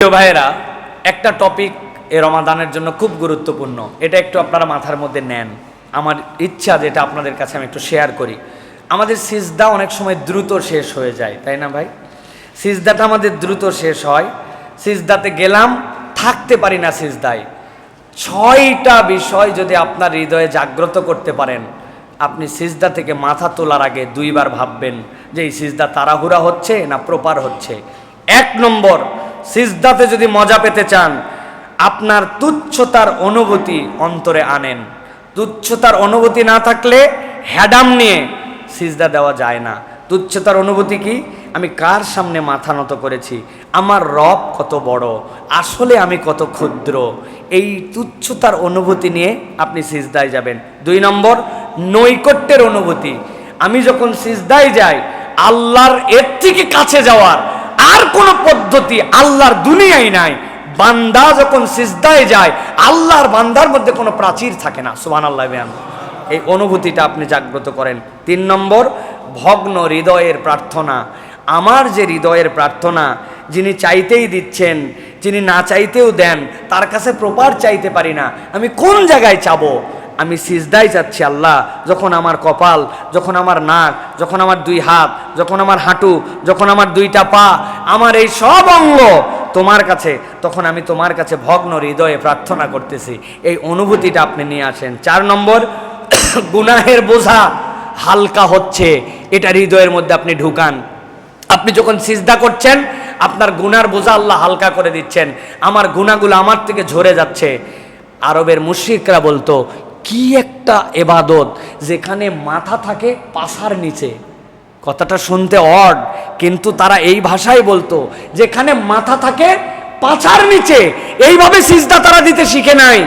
প্রিয় ভাইয়েরা, একটা টপিক এ রমাদানের জন্য খুব গুরুত্বপূর্ণ। এটা একটু আপনারা মাথার মধ্যে নেন। আমার ইচ্ছা যেটা আপনাদের কাছে আমি একটু শেয়ার করি। আমাদের সিজদা অনেক সময় দ্রুত শেষ হয়ে যায়, তাই না ভাই? সিজদাটা আমাদের দ্রুত শেষ হয়। সিজদাতে গেলাম, থাকতে পারি না সিজদায়। ছয়টা বিষয় যদি আপনার হৃদয়ে জাগ্রত করতে পারেন, আপনি সিজদা থেকে মাথা তোলার আগে দুইবার ভাববেন যে এই সিজদা তাড়াহুড়া হচ্ছে না প্রপার হচ্ছে। এক নম্বর সিজদাতে যদি মজা পেতে চান, আপনার তুচ্ছতার অনুভূতি অন্তরে আনেন। তুচ্ছতার অনুভূতি না থাকলে হ্যাডাম নিয়ে সিজদা দেওয়া যায় না। তুচ্ছতার অনুভূতি কি? আমি কার সামনে মাথা নত করেছি? আমার রব কত বড়? আসলে আমি কত ক্ষুদ্র? এই তুচ্ছতার অনুভূতি নিয়ে আপনি সিজদায় যাবেন। দুই নম্বর, নৈকট্যের অনুভূতি। আমি যখন সিজদায় যাই, আল্লাহর এর থেকে কাছে যাওয়ার আর কোনো পদ্ধতি আল্লাহর দুনিয়ায় নাই। বান্দা যখন সিজদায় যায়, আল্লাহর বান্দার মধ্যে কোনো প্রাচীর থাকে না। সুবান আল্লাহ এই অনুভূতিটা আপনি জাগ্রত করেন। তিন নম্বর, ভগ্ন হৃদয়ের প্রার্থনা। আমার যে হৃদয়ের প্রার্থনা, যিনি চাইতেই দিচ্ছেন, যিনি না চাইতেও দেন, তার কাছে প্রপার চাইতে পারি না। আমি কোন জায়গায় চাবো? আমি সিজদাই যাচ্ছি আল্লাহ। যখন আমার কপাল, যখন আমার নাক, যখন আমার দুই হাত, যখন আমার হাঁটু, যখন আমার দুইটা পা, আমার এই সব অঙ্গ তোমার কাছে, তখন আমি তোমার কাছে ভগ্ন হৃদয়ে প্রার্থনা করতেছি। এই অনুভূতিটা আপনি নিয়ে আসেন। চার নম্বর, গুনাহের বোঝা হালকা হচ্ছে। এটা হৃদয়ের মধ্যে আপনি ঢুকান। আপনি যখন সিজদা করছেন, আপনার গুনার বোঝা আল্লাহ হালকা করে দিচ্ছেন। আমার গুনাগুলো আমার থেকে ঝরে যাচ্ছে। আরবের মুশ্রিকরা বলতো কি একটা এবাদত যেখানে মাথা থাকে পাশার নিচে। কথাটা শুনতে অড কিন্তু তারা এই ভাষায় বলতো, যেখানে মাথা থাকে পাছার নিচে। এইভাবে সিজদা তারা দিতে শিখে নাই।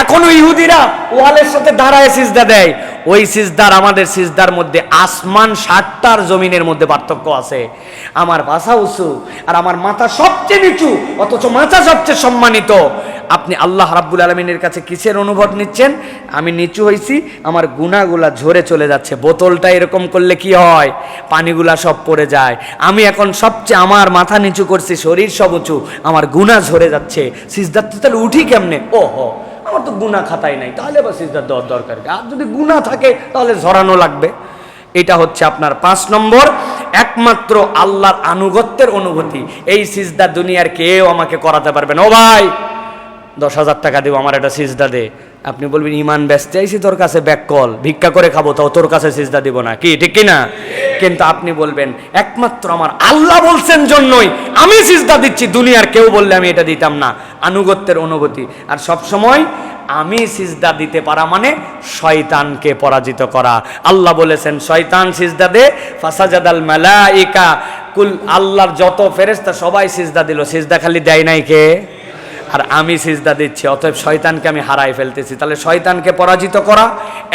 এখনও ইহুদিরা ওয়ালের সাথে দাঁড়ায় সিজদা দেয়। ওই সিজদার, আমাদের সিজদার মধ্যে আসমান ষাটটার জমিনের মধ্যে পার্থক্য আছে। আমার বাসা উঁচু আর আমার মাথা সবচেয়ে নিচু, অথচ মাথা সবচেয়ে সম্মানিত। আপনি আল্লাহ রাব্বুল আলমিনের কাছে কিসের অনুভব নিচ্ছেন? আমি নিচু হয়েছি আমার গুণাগুলা ঝরে চলে যাচ্ছে, বোতলটা এরকম করলে কি হয়? পানিগুলা সব পড়ে যায়। আমি এখন সবচেয়ে আমার মাথা নিচু করছি, শরীর সব উঁচু, আমার গুণা ঝরে যাচ্ছে। সিজদার তো তাহলে উঠি কেমনে? ও হো আমার তো গুণা খাতাই নাই, তাহলে বা সিজদার দেওয়ার দরকার আর যদি গুণা থাকে, তাহলে ঝরানো লাগবে। এটা হচ্ছে আপনার পাঁচ নম্বর, একমাত্র আল্লাহর আনুগত্যের অনুভূতি। এই সিজদা দুনিয়ার কেউ আমাকে করাতে পারবে না। ও ভাই! দশ হাজার টাকা দেবো, আমার একটা সিজদা দে। আপনি বলবেন, ইমান ব্যস্ত আইসি তোর কাছে ব্যাক কল, ভিক্ষা করে খাব, তাও তোর কাছে সিজদা দিব না। কি, ঠিক কি না কিন্তু আপনি বলবেন, একমাত্র আমার আল্লাহ বলছেন জন্যই আমি সিজদা দিচ্ছি, দুনিয়ার কেউ বললে আমি এটা দিতাম না। আনুগত্যের অনুভূতি। আর সব সময় আমি সিজদা দিতে পারা মানে শয়তানকে পরাজিত করা। আল্লাহ বলেছেন, শয়তান সিজদা দে, ফাসাজাদাল মালাইকা। কুল, আল্লাহর যত ফেরেশতা সবাই সিজদা দিল, সিজদা খালি দেয় নাই কে? আর আমি সিজদা দিচ্ছি, অতএব শয়তানকে আমি হারাই ফেলতেছি। তাহলে শয়তানকে পরাজিত করা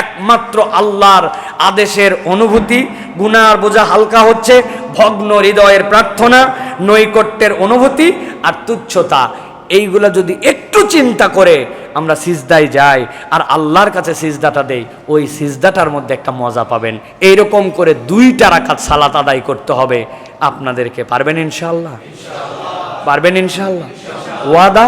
একমাত্র আল্লাহর আদেশের অনুভূতি। গুনার বোঝা হালকা হচ্ছে, ভগ্ন হৃদয়ের প্রার্থনা, নৈকট্যের অনুভূতি আর তুচ্ছতা। এইগুলো যদি একটু চিন্তা করে আমরা সিজদায় যাই আর আল্লাহর কাছে সিজদাটা দেই, ওই সিজদাটার মধ্যে একটা মজা পাবেন। এইরকম করে দুইটা রাখাত সালাত আদায় করতে হবে। আপনাদেরকে পারবেন ইনশাল্লাহ পারবেন ইনশাল্লাহ ওয়াদা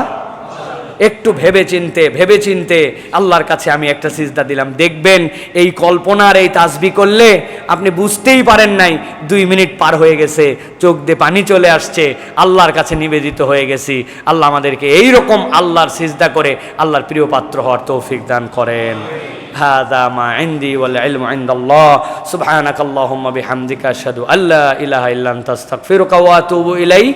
একটু ভেবে চিনতে ভেবে চিনতে আল্লাহর কাছে আমি একটা সিজদা দিলাম দেখবেন এই কল্পনার এই তাসবি করলে আপনি বুঝতেই পারেন নাই দুই মিনিট পার হয়ে গেছে চোখ দিয়ে পানি চলে আসছে আল্লাহর কাছে নিবেদিত হয়ে গেছি আল্লাহ আমাদেরকে এই রকম আল্লাহর সিজদা করে আল্লাহর প্রিয় পাত্র হওয়ার তৌফিক দান করেন هذا ما عندي والعلم عند الله سبحانك اللهم بحمدك أشهد أن لا إله إلا أنت أستغفرك وأتوب إليك